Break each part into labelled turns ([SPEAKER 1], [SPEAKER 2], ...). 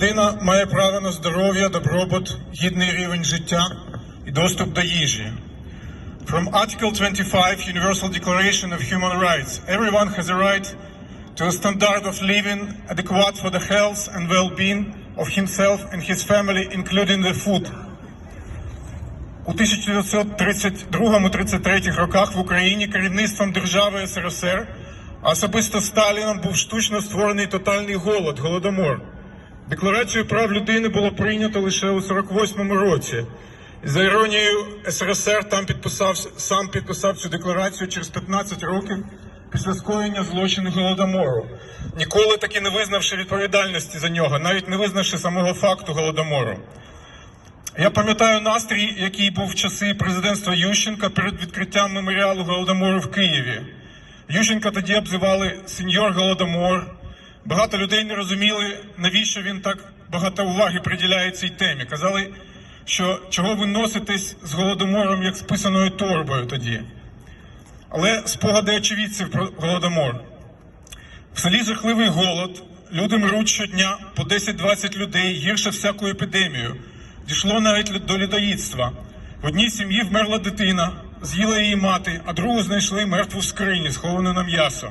[SPEAKER 1] Людина має право на здоров'я, добробут, гідний рівень життя і доступ до їжі. From Article 25, Universal Declaration of Human Rights, everyone has a right to a standard of living adequate for the health and well-being of himself and his family, including the food. У 1932-33 роках в Україні керівництвом держави СРСР, особисто Сталіном був штучно створений тотальний голод, голодомор. Декларацію прав людини було прийнято лише у 48-му році. За іронією, СРСР там підписав, сам підписав цю декларацію через 15 років після скоєння злочину голодомору, ніколи таки не визнавши відповідальності за нього, навіть не визнавши самого факту голодомору. Я пам'ятаю настрій, який був в часи президентства Ющенка перед відкриттям меморіалу Голодомору в Києві. Ющенка тоді обзивали сеньор Голодомор. Багато людей не розуміли, навіщо він так багато уваги приділяє цій темі. Казали, що чого ви носитесь з голодомором як з писаною торбою тоді. Але спогади очевидців про голодомор. В селі жахливий голод, люди мруть щодня по 10-20 людей, гірше всяку епідемію. Дійшло навіть до лідоїдства. В одній сім'ї вмерла дитина, з'їла її мати, а другу знайшли мертву в скрині, сховану на м'ясо.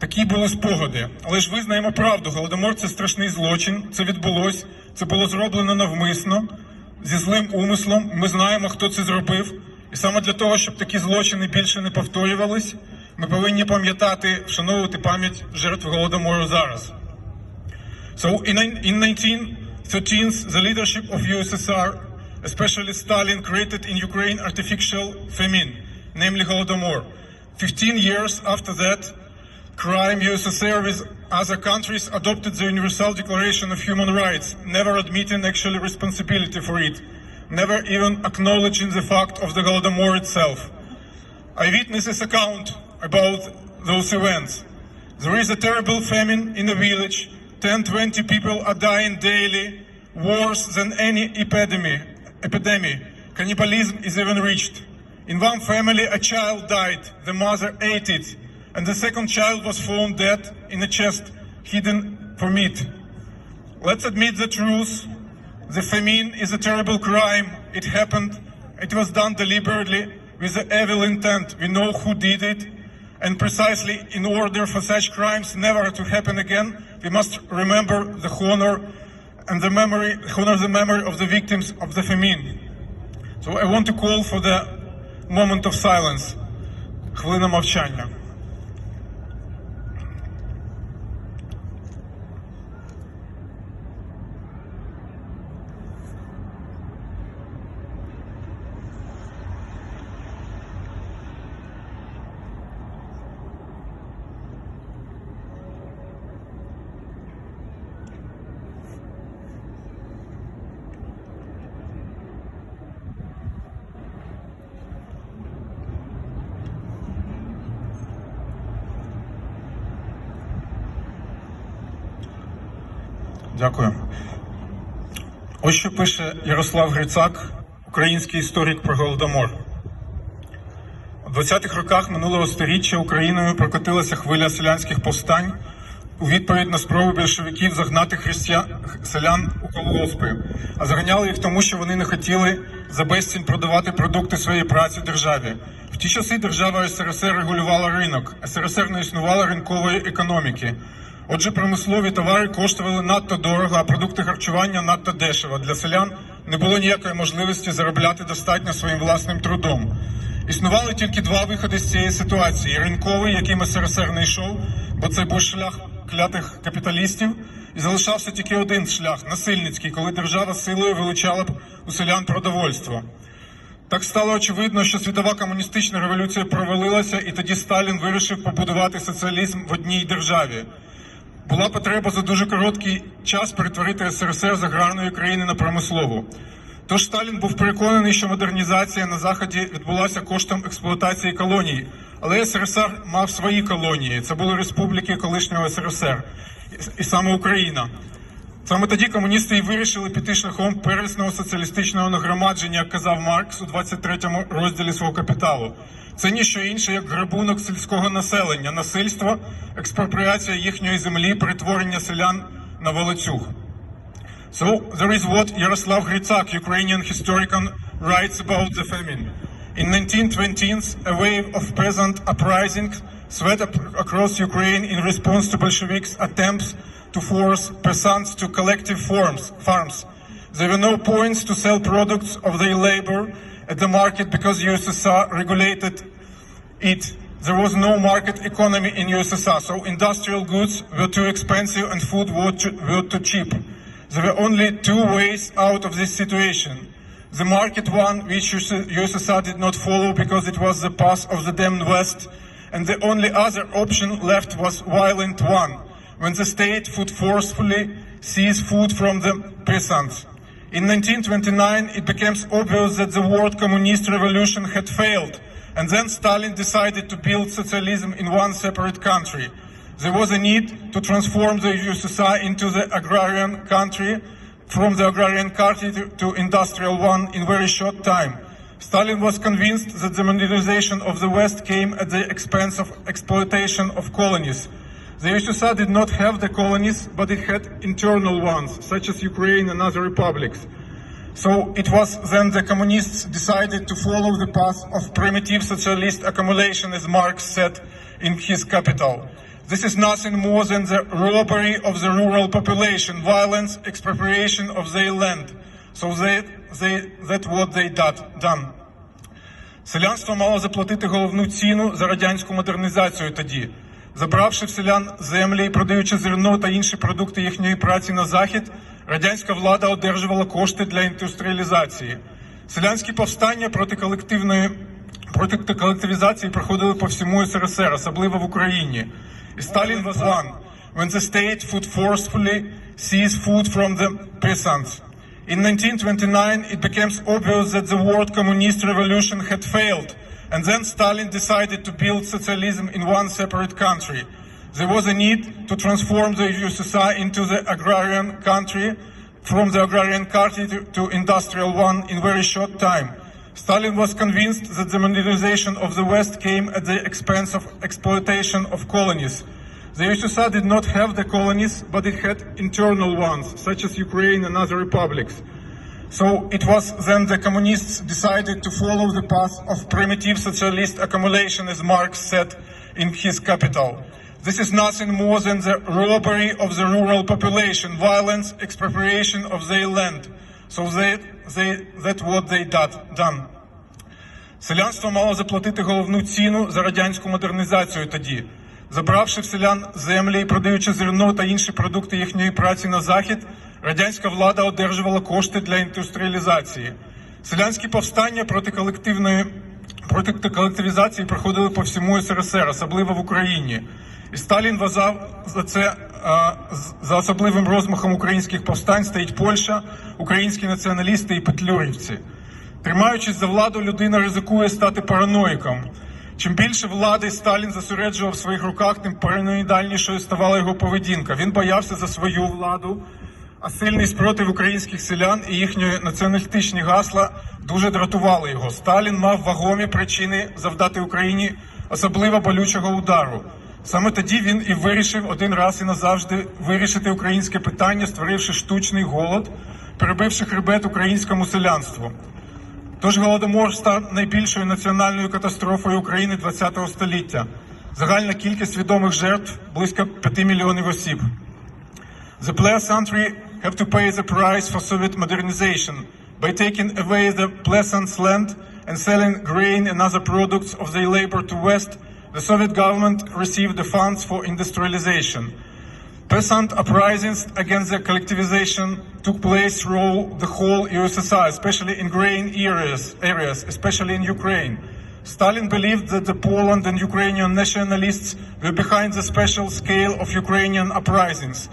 [SPEAKER 1] Такі були спогади. Але ж визнаємо правду, голодомор це страшний злочин, це відбулось, це було зроблено навмисно, зі злим умислом. Ми знаємо, хто це зробив. І саме для того, щоб такі злочини більше не повторювались, ми повинні пам'ятати, вшановувати пам'ять жертв голодомору зараз. So in, in 1913, the leadership of USSR, especially Stalin, created in Ukraine artificial famine, namely Holodomor. 15 years after that, crime USSR with other countries adopted the Universal Declaration of Human Rights, never admitting actually responsibility for it, never even acknowledging the fact of the Holodomor itself. Eyewitnesses account about those events. There is a terrible famine in the village. 10, 20 people are dying daily, worse than any epidemic. epidemic. Cannibalism is even reached. In one family, a child died. The mother ate it And the second child was found dead in a chest hidden for meat. Let's admit the truth. The famine is a terrible crime. It happened. It was done deliberately with the evil intent. We know who did it. And precisely in order for such crimes never to happen again, we must remember the honor and the memory, honor the memory of the victims of the famine. So I want to call for the moment of silence. Хвилина мовчання. Дякую. Ось що пише Ярослав Грицак, український історик про Голодомор. У 20-х роках минулого століття Україною прокотилася хвиля селянських повстань у відповідь на спробу більшовиків загнати християн селян у колгоспи, а заганяли їх тому, що вони не хотіли за безцінь продавати продукти своєї праці державі. В ті часи держава СРСР регулювала ринок, СРСР не існувало ринкової економіки. Отже, промислові товари коштували надто дорого, а продукти харчування надто дешево. Для селян не було ніякої можливості заробляти достатньо своїм власним трудом. Існували тільки два виходи з цієї ситуації: ринковий, яким СРСР не йшов, бо це був шлях клятих капіталістів, і залишався тільки один шлях насильницький, коли держава силою вилучала б у селян продовольство. Так стало очевидно, що світова комуністична революція провалилася, і тоді Сталін вирішив побудувати соціалізм в одній державі. Була потреба за дуже короткий час перетворити СРСР з аграрної країни на промислову. Тож Сталін був переконаний, що модернізація на заході відбулася коштом експлуатації колоній, але СРСР мав свої колонії. Це були республіки колишнього СРСР і саме Україна. Саме тоді комуністи і вирішили піти шляхом первісного соціалістичного нагромадження, як казав Маркс у 23-му розділі свого капіталу. Це ніщо інше, як грабунок сільського населення, насильство, експропріація їхньої землі, перетворення селян на Волоцюг. So there is what Yaroslav Gritsak, Ukrainian historian, writes about the famine. In 1920s, a wave of peasant uprisings swept across Ukraine in response to Bolsheviks' attempts to force peasants to collective forms, farms. There were no points to sell products of their labor at the market because USSR regulated it. There was no market economy in USSR, so industrial goods were too expensive and food were too, cheap. There were only two ways out of this situation. The market one, which USSR did not follow because it was the path of the damned West, and the only other option left was violent one, when the state would forcefully seize food from the peasants. In 1929, it became obvious that the world communist revolution had failed, and then Stalin decided to build socialism in one separate country. There was a need to transform the USSR into the agrarian country, from the agrarian country to, to industrial one in very short time. Stalin was convinced that the modernization of the West came at the expense of exploitation of colonies. The USSR did not have the colonies, but it had internal ones, such as Ukraine and other republics. So it was then the communists decided to follow the path of primitive socialist accumulation, as Marx said in his Capital. This is nothing more than the robbery of the rural population, violence, expropriation of their land. So they, they, that's what they did, done. Селянство мало заплатити головну ціну за радянську модернізацію тоді, Забравши в селян землі і продаючи зерно та інші продукти їхньої праці на захід, радянська влада одержувала кошти для індустріалізації. Селянські повстання проти колективної проти колективізації проходили по всьому СРСР, особливо в Україні. І Сталін was when the state would forcefully seize food from the peasants. In 1929, it became obvious that the word communist revolution had failed, and then Stalin decided to build socialism in one separate country. There was a need to transform the USSR into the agrarian country, from the agrarian country to, to industrial one in very short time. Stalin was convinced that the modernization of the West came at the expense of exploitation of colonies. The USSR did not have the colonies, but it had internal ones, such as Ukraine and other republics. So it was then the communists decided to follow the path of primitive socialist accumulation, as Marx said in his Capital. This is nothing more than the robbery of the rural population, violence, expropriation of their land. So they, they, that's what they done. Селянство мало заплатити головну ціну за радянську модернізацію тоді, забравши в селян землі і продаючи зерно та інші продукти їхньої праці на захід, радянська влада одержувала кошти для індустріалізації. Селянські повстання проти колективної проти колективізації проходили по всьому СРСР, особливо в Україні. І Сталін вважав за це за особливим розмахом українських повстань стоїть Польща, українські націоналісти і петлюрівці. Тримаючись за владу, людина ризикує стати параноїком. Чим більше влади Сталін зосереджував в своїх руках, тим параноїдальнішою ставала його поведінка. Він боявся за свою владу, а сильний спротив українських селян і їхні націоналістичні гасла дуже дратували його. Сталін мав вагомі причини завдати Україні особливо болючого удару. Саме тоді він і вирішив один раз і назавжди вирішити українське питання, створивши штучний голод, перебивши хребет українському селянству. Тож голодомор став найбільшою національною катастрофою України ХХ століття. Загальна кількість відомих жертв близько 5 мільйонів осіб. The pleasantry have to pay the price for Soviet modernization by taking away the pleasant's land and selling grain and other products of their labor to West. The Soviet government received the funds for industrialization. Peasant uprisings against the collectivization took place through the whole USSR, especially in grain areas, areas, especially in Ukraine. Stalin believed that the Poland and Ukrainian nationalists were behind the special scale of Ukrainian uprisings.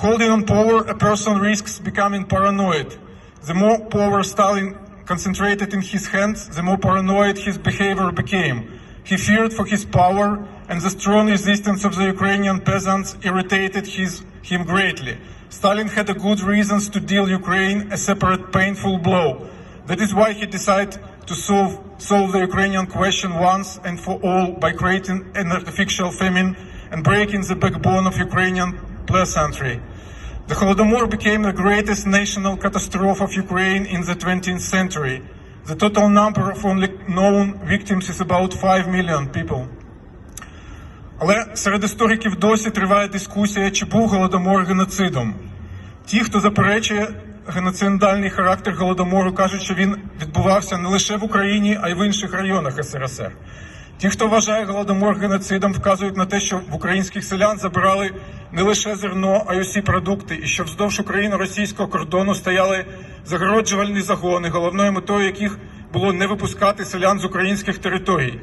[SPEAKER 1] Holding on power, a person risks becoming paranoid. The more power Stalin concentrated in his hands, the more paranoid his behavior became. He feared for his power, and the strong resistance of the Ukrainian peasants irritated his, him greatly. Stalin had good reasons to deal Ukraine a separate painful blow. That is why he decided to solve, solve the Ukrainian question once and for all by creating an artificial famine and breaking the backbone of Ukrainian peasantry. The Holodomor became the greatest national catastrophe of Ukraine in the 20th century. The total number of only known victims is about 5 million people. Але серед істориків досі триває дискусія, чи був голодомор геноцидом. Ті, хто заперечує геноцидальний характер голодомору, кажуть, що він відбувався не лише в Україні, а й в інших районах СРСР. Ті, хто вважає голодомор геноцидом, вказують на те, що в українських селян забирали не лише зерно, а й усі продукти, і що вздовж україно-російського кордону стояли загороджувальні загони, головною метою яких було не випускати селян з українських територій.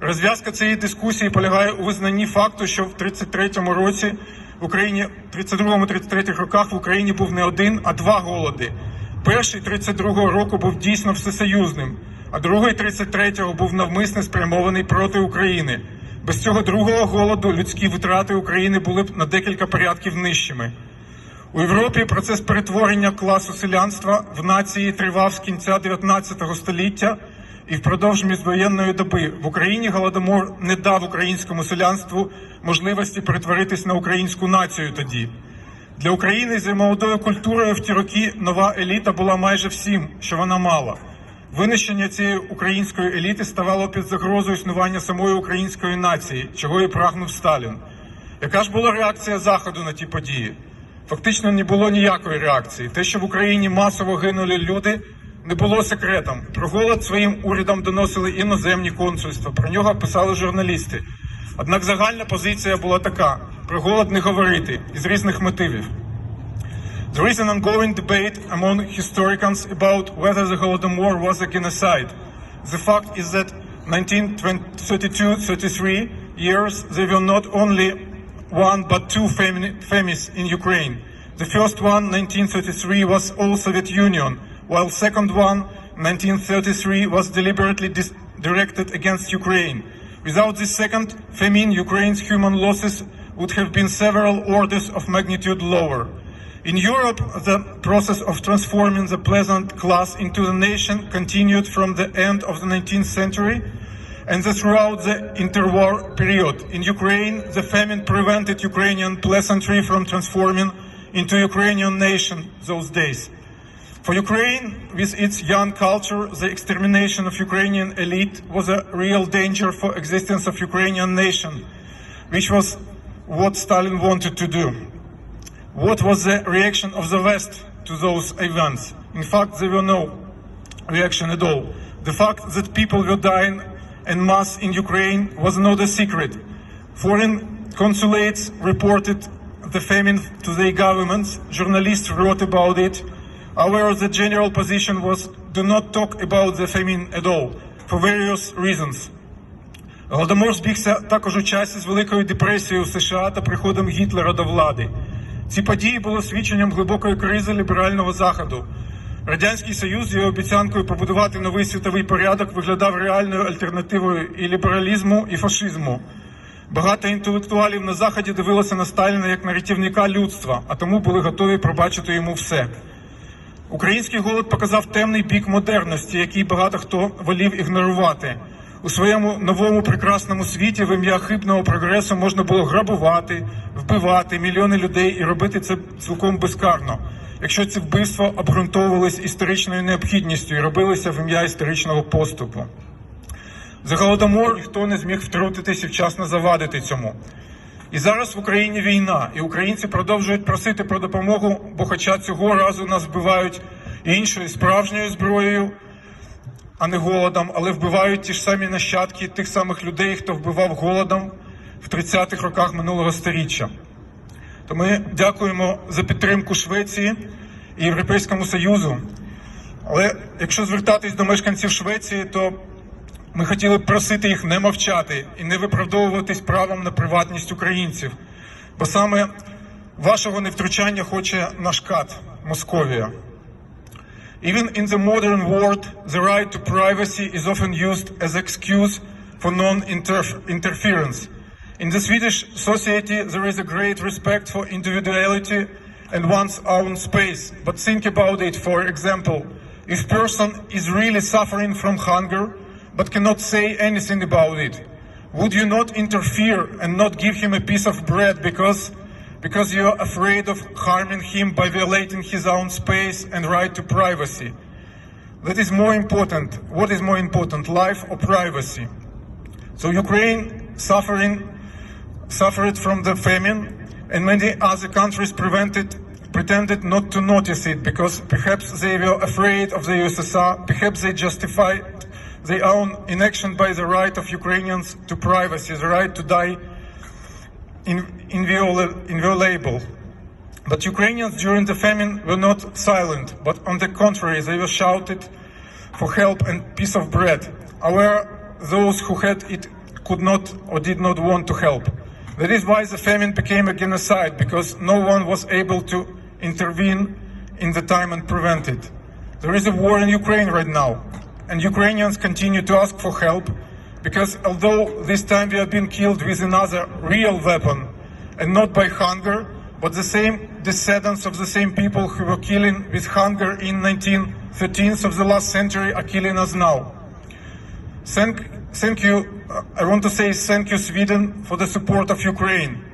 [SPEAKER 1] Розв'язка цієї дискусії полягає у визнанні факту, що в 33-му році в Україні, 32-33 роках в Україні був не один, а два голоди. Перший 32-го року був дійсно всесоюзним, а другий 33-го був навмисне спрямований проти України. Без цього другого голоду людські витрати України були б на декілька порядків нижчими. У Європі процес перетворення класу селянства в нації тривав з кінця 19 століття і впродовж міжвоєнної доби в Україні голодомор не дав українському селянству можливості перетворитись на українську націю тоді. Для України з молодою культурою в ті роки нова еліта була майже всім, що вона мала. Винищення цієї української еліти ставало під загрозою існування самої української нації, чого і прагнув Сталін. Яка ж була реакція Заходу на ті події? Фактично не було ніякої реакції. Те, що в Україні масово гинули люди, не було секретом. Про голод своїм урядам доносили іноземні консульства, про нього писали журналісти. Однак загальна позиція була така: про голод не говорити із різних мотивів. There is an ongoing debate among historians about whether the Holodomor was a genocide. The fact is that 1932-33 years there were not only one but two fami- famines in Ukraine. The first one, 1933, was all Soviet Union, while second one, 1933, was deliberately directed against Ukraine. Without this second famine, Ukraine's human losses would have been several orders of magnitude lower. In Europe, the process of transforming the peasant class into a nation continued from the end of the 19th century and the- throughout the interwar period. In Ukraine, the famine prevented Ukrainian peasantry from transforming into Ukrainian nation those days. For Ukraine, with its young culture, the extermination of Ukrainian elite was a real danger for existence of Ukrainian nation, which was what Stalin wanted to do. What was the reaction of the West to those events? In fact, there were no reaction at all. The fact that people were dying en masse in Ukraine was not a secret. Foreign consulates reported the famine to their governments, journalists wrote about it. However, the general position was do not talk about the famine at all, for various reasons. Голодомор збігся також у часі з Великою депресією в США та приходом Гітлера до влади. Ці події були свідченням глибокої кризи ліберального заходу. Радянський Союз його обіцянкою побудувати новий світовий порядок виглядав реальною альтернативою і лібералізму, і фашизму. Багато інтелектуалів на заході дивилося на Сталіна як на рятівника людства, а тому були готові пробачити йому все. Український голод показав темний бік модерності, який багато хто волів ігнорувати. У своєму новому прекрасному світі в ім'я хибного прогресу можна було грабувати, вбивати мільйони людей і робити це цілком безкарно, якщо ці вбивства обґрунтовувались історичною необхідністю і робилися в ім'я історичного поступу. За голодомор ніхто не зміг втрутитись і вчасно завадити цьому. І зараз в Україні війна, і українці продовжують просити про допомогу, бо хоча цього разу нас вбивають іншою справжньою зброєю, а не голодом, але вбивають ті ж самі нащадки тих самих людей, хто вбивав голодом в 30-х роках минулого століття. То ми дякуємо за підтримку Швеції і Європейському Союзу. Але якщо звертатись до мешканців Швеції, то ми хотіли б просити їх не мовчати і не виправдовуватись правом на приватність українців, бо саме вашого невтручання хоче наш кат Московія. Even in the modern world, the right to privacy is often used as excuse for non-interference. In the Swedish society, there is a great respect for individuality and one's own space. But think about it, for example, if a person is really suffering from hunger, but cannot say anything about it, would you not interfere and not give him a piece of bread because because you are afraid of harming him by violating his own space and right to privacy. That is more important. What is more important, life or privacy? So Ukraine suffering suffered from the famine, and many other countries prevented, pretended not to notice it because perhaps they were afraid of the USSR, perhaps they justified their own inaction by the right of Ukrainians to privacy, the right to die inviolable. But Ukrainians during the famine were not silent, but on the contrary, they were shouted for help and piece of bread. However, those who had it could not or did not want to help. That is why the famine became a genocide, because no one was able to intervene in the time and prevent it. There is a war in Ukraine right now, and Ukrainians continue to ask for help, because although this time we have been killed with another real weapon, and not by hunger, but the same descendants of the same people who were killing with hunger in 1913th of the last century are killing us now. Thank, thank you. uh, I want to say thank you, Sweden, for the support of Ukraine.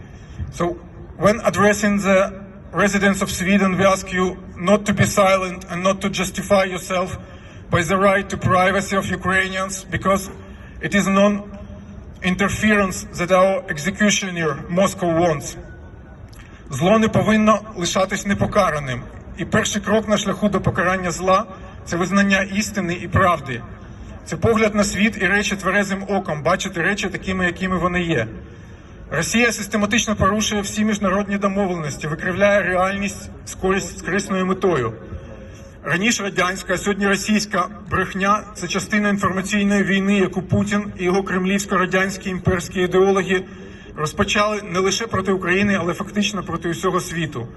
[SPEAKER 1] So, when addressing the residents of Sweden, we ask you not to be silent and not to justify yourself by the right to privacy of Ukrainians, because it is non-interference that our executioner Moscow wants. Зло не повинно лишатись непокараним. І перший крок на шляху до покарання зла це визнання істини і правди. Це погляд на світ і речі тверезим оком, бачити речі такими, якими вони є. Росія систематично порушує всі міжнародні домовленості, викривляє реальність з корисною метою. Раніше радянська, сьогодні російська брехня це частина інформаційної війни, яку Путін і його кремлівсько-радянські імперські ідеологи розпочали не лише проти України, але фактично проти усього світу.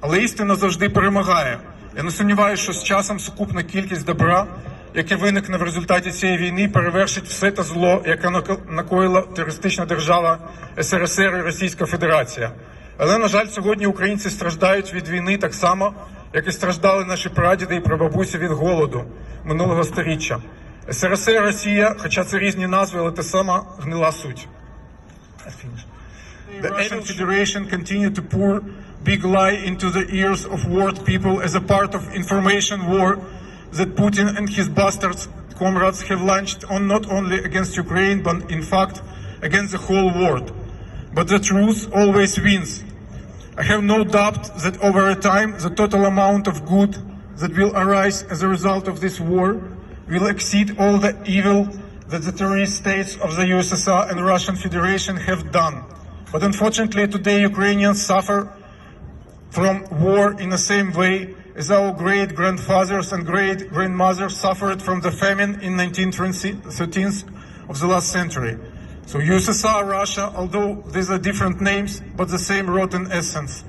[SPEAKER 1] Але істина завжди перемагає. Я не сумніваюся, що з часом сукупна кількість добра, яке виникне в результаті цієї війни, перевершить все те зло, яке накоїла терористична держава СРСР і Російська Федерація. Але, на жаль, сьогодні українці страждають від війни так само, як і страждали наші прадіди і прабабусі від голоду минулого сторіччя. СРСР, і Росія, хоча це різні назви, але те сама гнила суть. The Russian Federation continued to pour big lie into the ears of world people as a part of information war that Putin and his bastards comrades have launched on not only against Ukraine but in fact against the whole world. But the truth always wins. I have no doubt that over time the total amount of good that will arise as a result of this war will exceed all the evil that the terrorist states of the USSR and Russian Federation have done. But unfortunately today Ukrainians suffer from war in the same way as our great grandfathers and great grandmothers suffered from the famine in 1913 of the last century. So USSR, Russia, although these are different names, but the same rotten essence.